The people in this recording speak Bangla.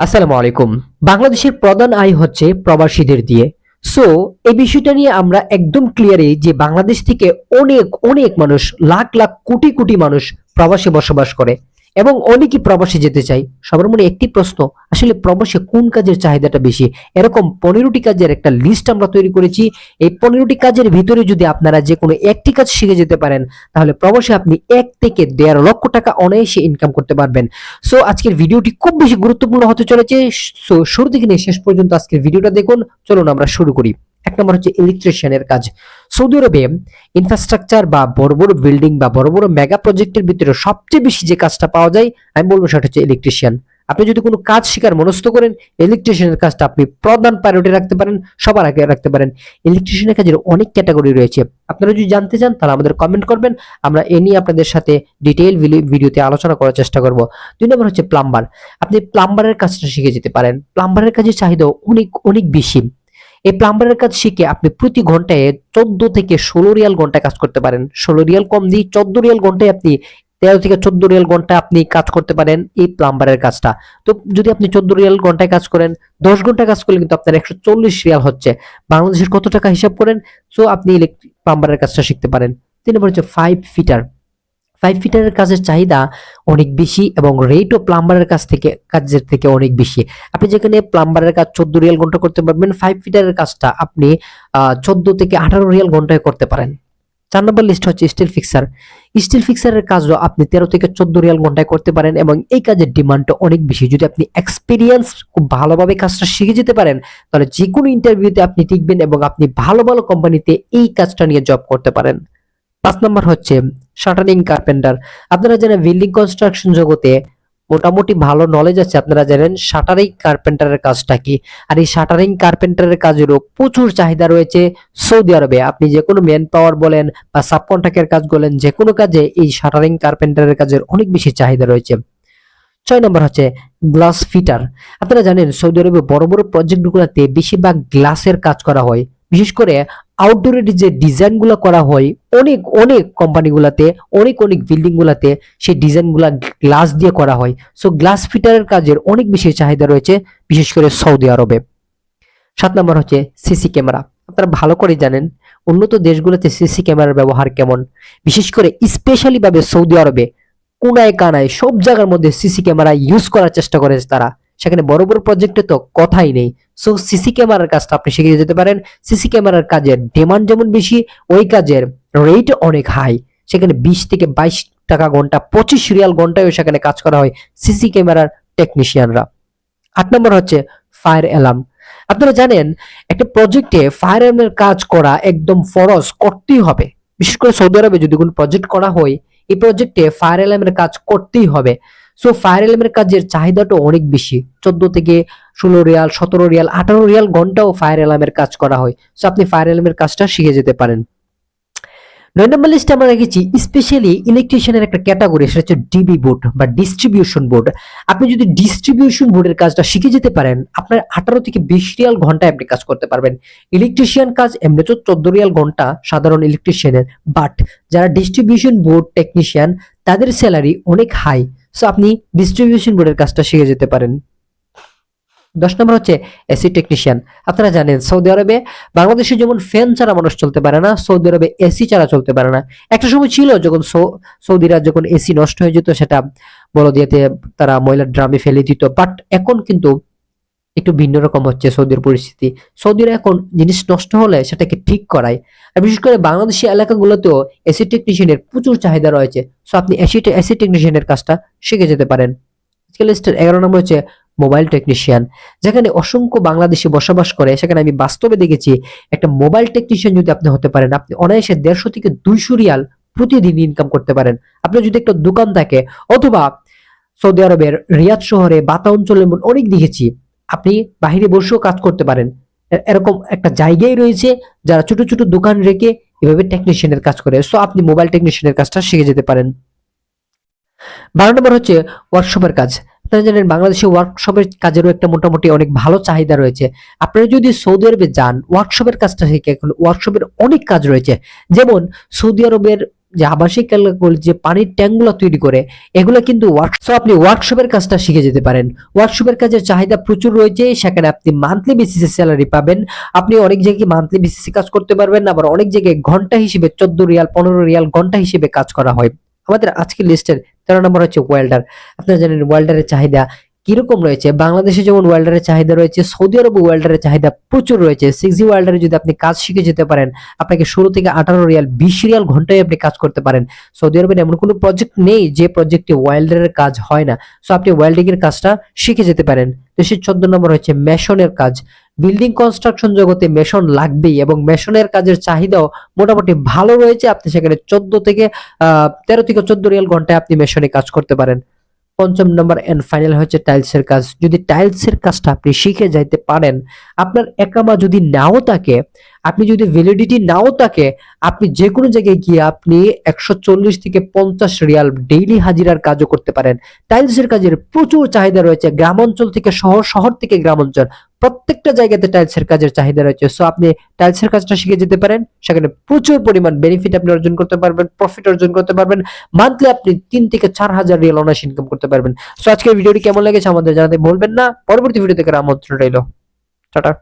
আসসালামু আলাইকুম। বাংলাদেশের প্রধান আয় হচ্ছে প্রবাসীদের দিয়ে। সো এই বিষয়টা নিয়ে আমরা একদম ক্লিয়ারে যে বাংলাদেশ থেকে অনেক অনেক মানুষ, লাখ লাখ, কোটি কোটি মানুষ প্রবাসে বসবাস করে। এবং অনেকেই প্রবাসে যেতে চাই। সবার মনে একটি প্রশ্ন, আসলে প্রবাসে কোন কাজের চাহিদাটা বেশি? এরকম পনেরোটি কাজের একটা লিস্ট আমরা তৈরি করেছি। এই পনেরোটি কাজের ভিতরে যদি আপনারা যে কোনো একটি কাজ শিখে যেতে পারেন, তাহলে প্রবাসে আপনি এক থেকে দেড় লক্ষ টাকা অনায়াসে ইনকাম করতে পারবেন। সো আজকের ভিডিওটি খুব বেশি গুরুত্বপূর্ণ হতে চলেছে। সো শুরু থেকে শেষ পর্যন্ত আজকের ভিডিওটা দেখুন। চলুন আমরা শুরু করি। এক নম্বর হচ্ছে ইলেকট্রিশিয়ানের কাজ। সৌদি আরবে ইনফ্রাস্ট্রাকচার বা বড় বড় বিল্ডিং বা বড় বড় মেগা প্রজেক্টের ভিতরে সবচেয়ে বেশি যে কাজটা পাওয়া যায়, আমি বলব সেটা হচ্ছে ইলেকট্রিশিয়ান আপনি যদি কোনো কাজ শেখার মনস্থ করেন ইলেকট্রিশিয়ানের কাজটা আপনি প্রধান প্রায়োরিটি রাখতে পারেন, সবার আগে রাখতে পারেন। ইলেকট্রিশিয়ানের কাজের অনেক ক্যাটাগরি রয়েছে। আপনারা যদি জানতে চান, তাহলে আমাদের কমেন্ট করবেন। আমরা এ নিয়ে আপনাদের সাথে ডিটেইল ভিডিওতে আলোচনা করার চেষ্টা করব। দুই নম্বর হচ্ছে প্লাম্বার আপনি প্লাম্বারের কাজটা শিখে যেতে পারেন। প্লাম্বারের কাজের চাহিদা অনেক অনেক বেশি। এই প্লাম্বারের কাজ শিখে আপনি প্রতি ঘন্টায় চোদ্দ থেকে ষোলো রিয়াল ঘন্টায় কাজ করতে পারেন। ষোলো রিয়াল কম দিয়ে চোদ্দ রিয়াল ঘন্টায় আপনি তেরো থেকে চোদ্দ রিয়াল ঘন্টায় আপনি কাজ করতে পারেন এই প্লাম্বারের কাজটা। তো যদি আপনি চোদ্দ রিয়াল ঘন্টায় কাজ করেন, দশ ঘণ্টা কাজ করলে কিন্তু আপনার একশো চল্লিশ রিয়াল হচ্ছে। বাংলাদেশের কত টাকা হিসাব করেন? তো আপনি ইলেকট্রিক প্লাম্বারের কাজটা শিখতে পারেন। তিন নম্বর হচ্ছে ফাইভ ফিটার ফাইভ ফিটারের কাজের চাহিদা অনেক বেশি এবং রেটও প্লাম্বারের কাছ থেকে, কাজের থেকে অনেক বেশি। আপনি যেখানে প্লাম্বারের কাজ চোদ্দ রিয়াল ঘণ্টা করতে পারবেন ফাইভ ফিটারের কাজটা আপনি চোদ্দ থেকে আঠারো রিয়াল ঘন্টায় করতে পারেন। চার নম্বর লিস্ট হচ্ছে স্টিল ফিক্সার স্টিল ফিক্সারের কাজও আপনি তেরো থেকে চোদ্দ রিয়াল ঘন্টায় করতে পারেন এবং এই কাজের ডিমান্ডটা অনেক বেশি। যদি আপনি এক্সপিরিয়েন্স খুব ভালোভাবে কাজটা শিখে যেতে পারেন, তাহলে যে কোনো ইন্টারভিউতে আপনি টিকবেন এবং আপনি ভালো ভালো কোম্পানিতে এই কাজটা নিয়ে জব করতে পারেন। পাঁচ নম্বর হচ্ছে শাটারিং কার্পেন্টার। আপনারা জানেন বিল্ডিং কনস্ট্রাকশন জগতে মোটামুটি ভালো নলেজ আছে। আপনারা জানেন শাটারিং কার্পেন্টারের কাজটা কি? আর এই শাটারিং কার্পেন্টারের কাজেরও প্রচুর চাহিদা রয়েছে সৌদি আরবে। আপনি যে কোনো ম্যান পাওয়ার বলেন বা সাবকন্ট্রাক্টের কাজ বলেন যে কোনো কাজে এই শাটারিং কার্পেন্টারের কাজের অনেক বেশি চাহিদা রয়েছে। ছয় নম্বর হচ্ছে গ্লাস ফিটার আপনারা জানেন সৌদি আরবে বড় বড় প্রজেক্টগুলোতে বেশিরভাগ গ্লাসের কাজ করা হয়। বিশেষ করে আউটডোরের যে ডিজাইনগুলো করা হয়, অনেক অনেক কোম্পানিগুলোতে অনেক অনেক বিল্ডিং গুলাতে সেই ডিজাইনগুলো গ্লাস দিয়ে করা হয়। সো গ্লাস ফিটারের কাজের অনেক বেশি চাহিদা রয়েছে, বিশেষ করে সৌদি আরবে। সাত নম্বর হচ্ছে সিসি ক্যামেরা আপনারা ভালো করে জানেন, উন্নত দেশগুলোতে সিসি ক্যামেরার ব্যবহার কেমন। বিশেষ করে স্পেশালি ভাবে সৌদি আরবে, কোনায়, কানায়, সব জায়গার মধ্যে সিসি ক্যামেরা ইউজ করার চেষ্টা করেছে তারা। সেখানে বড় বড় প্রজেক্টে তো কথাই নেই। সো সিসি ক্যামেরার কাজটা আপনি শিখে যেতে পারেন। সিসি ক্যামেরার কাজের ডিমান্ড যেমন বেশি, ওই কাজের রেট অনেক হাই সেখানে বিশ থেকে বাইশ টাকা ঘণ্টা, পঁচিশ রিয়াল ঘন্টায়ও সেখানে কাজ করা হয় সিসি ক্যামেরার টেকনিশিয়ানরা আট নম্বর হচ্ছে ফায়ার অ্যালার্ম আপনারা জানেন, একটা প্রজেক্টে ফায়ার অ্যালার্মের কাজ করা একদম ফরজ করতেই হবে। বিশেষ করে সৌদি আরবে যদি কোনো প্রজেক্ট করা হয়, এই প্রজেক্টে ফায়ার অ্যালার্মের কাজ করতেই হবে। সো ফায়ার অ্যালার্মের কাজের চাহিদাটা অনেক বেশি। চোদ্দ থেকে ষোলো রিয়াল, সতেরো রিয়াল, আঠারো রিয়াল ঘন্টাও ফায়ার অ্যালার্মের কাজ করা হয়। সো আপনি ফায়ার অ্যালার্মের কাজটা শিখে যেতে পারেন। নয় নম্বর লিস্টে আমরা রেখেছি স্পেশালি ইলেকট্রিশিয়ানের একটা ক্যাটাগরি সেটা হচ্ছে ডিবি বোর্ড বা ডিস্ট্রিবিউশন বোর্ড আপনি যদি ডিস্ট্রিবিউশন বোর্ডের কাজটা শিখে যেতে পারেন, আপনার আঠারো থেকে বিশ রিয়াল ঘন্টায় আপনি কাজ করতে পারবেন। ইলেকট্রিশিয়ান কাজ এমনি তো চোদ্দ রিয়াল ঘণ্টা সাধারণ ইলেকট্রিশিয়ানের বাট যারা ডিস্ট্রিবিউশন বোর্ড টেকনিশিয়ান তাদের স্যালারি অনেক হাই সো আপনি ডিস্ট্রিবিউশন বোর্ডের কাজটা শিখে যেতে পারেন। দশ নম্বর হচ্ছে এসি টেকনিশিয়ান আপনারা জানেন, সৌদি আরবে বাংলাদেশে যেমন ফ্যান ছাড়া মানুষ চলতে পারে না, সৌদি আরবে এসি ছাড়া চলতে পারে না। একটা সময় ছিল যখন সৌদিরা যখন এসি নষ্ট হয়ে যেত, সেটা বড় দিয়েতে তারা ময়লার ড্রামে ফেলে দিত। বাট এখন কিন্তু একটু ভিন্ন রকম হচ্ছে সৌদির পরিস্থিতি। সৌদিরা এখন জিনিস নষ্ট হলে সেটাকে ঠিক করায়। আর বিশেষ করে বাংলাদেশি এলাকাগুলোতেও এসি টেকনিশিয়ানের প্রচুর চাহিদা রয়েছে। সো আপনি এসি এসি টেকনিশিয়ানের কাজটা শিখে যেতে পারেন। আজকে লিস্টের এগারো নম্বর হচ্ছে মোবাইল টেকনিশিয়ান। যেখানে অসংখ্য বাংলাদেশে বসবাস করে, সেখানে আমি বাস্তবে দেখেছি একটা মোবাইল টেকনিশিয়ান যদি আপনি হতে পারেন, আপনি অনায়াসে দেড়শো থেকে দুইশো রিয়াল প্রতিদিন ইনকাম করতে পারেন। আপনার যদি একটা দোকান থাকে, অথবা সৌদি আরবের রিয়াদ শহরে বাতা অঞ্চলে এমন অনেক দেখেছি। আপনি বাহিরে বসেও কাজ করতে পারেন। এরকম একটা জায়গায় রয়েছে যারা ছোট ছোট দোকান রেখে এভাবে টেকনিশিয়ানের কাজ করে। সো আপনি মোবাইল টেকনিশিয়ানের কাজটা শিখে যেতে পারেন। বারো নম্বর হচ্ছে ওয়ার্কশপের কাজ। আপনারা জানেন বাংলাদেশে ওয়ার্কশপের কাজেরও একটা মোটামুটি অনেক ভালো চাহিদা রয়েছে। আপনারা যদি সৌদি আরবে যান ওয়ার্কশপের কাজটা শিখে এখন ওয়ার্কশপের অনেক কাজ রয়েছে। যেমন সৌদি আরবের যে আবাসিক এলাকাগুলো, যে পানির ট্যাঙ্কগুলো তৈরি করে, এগুলো কিন্তু ওয়ার্কশপ আপনি ওয়ার্কশপের কাজটা শিখে যেতে পারেন। ওয়ার্কশপের কাজের চাহিদা প্রচুর রয়েছে, সেখানে আপনি মান্থলি বেসিসে স্যালারি পাবেন। আপনি অনেক জায়গায় মান্থলি বেসিসে কাজ করতে পারবেন আবার অনেক জায়গায় ঘণ্টা হিসেবে চোদ্দ রিয়াল, পনেরো রিয়াল ঘণ্টা হিসেবে কাজ করা হয়। আমাদের আজকের লিস্টের তেরো নম্বর হচ্ছে ওয়েল্ডার আপনারা জানেন ওয়েল্ডারের চাহিদা কীরকম রয়েছে? বাংলাদেশে যেমন ওয়েল্ডারের চাহিদা রয়েছে, সৌদি আরবে ওয়েল্ডারের চাহিদা প্রচুর রয়েছে। সিক্স জি যদি আপনি কাজ শিখে যেতে পারেন, আপনাকে ষোলো থেকে আঠারো রিয়াল, বিশ রিয়াল ঘন্টায় আপনি কাজ করতে পারেন। সৌদি আরবের এমন কোনো প্রজেক্ট নেই যে প্রজেক্টে ওয়েল্ডারের কাজ হয় না। সো আপনি ওয়েল্ডিং এর কাজটা শিখে যেতে পারেন। দেশের চোদ্দ নম্বর হচ্ছে মেশনের কাজ। বিল্ডিং কনস্ট্রাকশন জগতে মেশন লাগবেই এবং মেশনের কাজের চাহিদাও মোটামুটি ভালো রয়েছে। আপনি সেখানে চোদ্দ থেকে তেরো থেকে চোদ্দ রিয়াল ঘন্টায় আপনি মেশনে কাজ করতে পারেন। পঞ্চম নম্বর এন্ড ফাইনাল হচ্ছে টাইলসের কাজ। যদি টাইলসের কাজটা আপনি শিখে যাইতে পারেন, আপনার একামা যদি নাও থাকে, আপনি যদি ভ্যালিডিটি নাও থাকে, আপনি যে কোনো জায়গায় গিয়ে আপনি একশো চল্লিশ থেকে পঞ্চাশ রিয়াল ডেইলি হাজিরার কাজও করতে পারেন। টাইলসের কাজের প্রচুর চাহিদা রয়েছে গ্রাম অঞ্চল থেকে শহর শহর থেকে গ্রাম অঞ্চল প্রত্যেকটা জায়গাতে টাইলসের কাজের চাহিদা রয়েছে। সো আপনি টাইলসের কাজটা শিখে যেতে পারেন। সেখানে প্রচুর পরিমাণ বেনিফিট আপনি অর্জন করতে পারবেন প্রফিট অর্জন করতে পারবেন। মান্থলি আপনি তিন থেকে চার হাজার রিয়েল অনার্স ইনকাম করতে পারবেন। সো আজকের ভিডিওটি কেমন লেগেছে আমাদের জানাতে বলবেন না। পরবর্তী ভিডিও থেকে আমন্ত্রণ রইল। টাটা।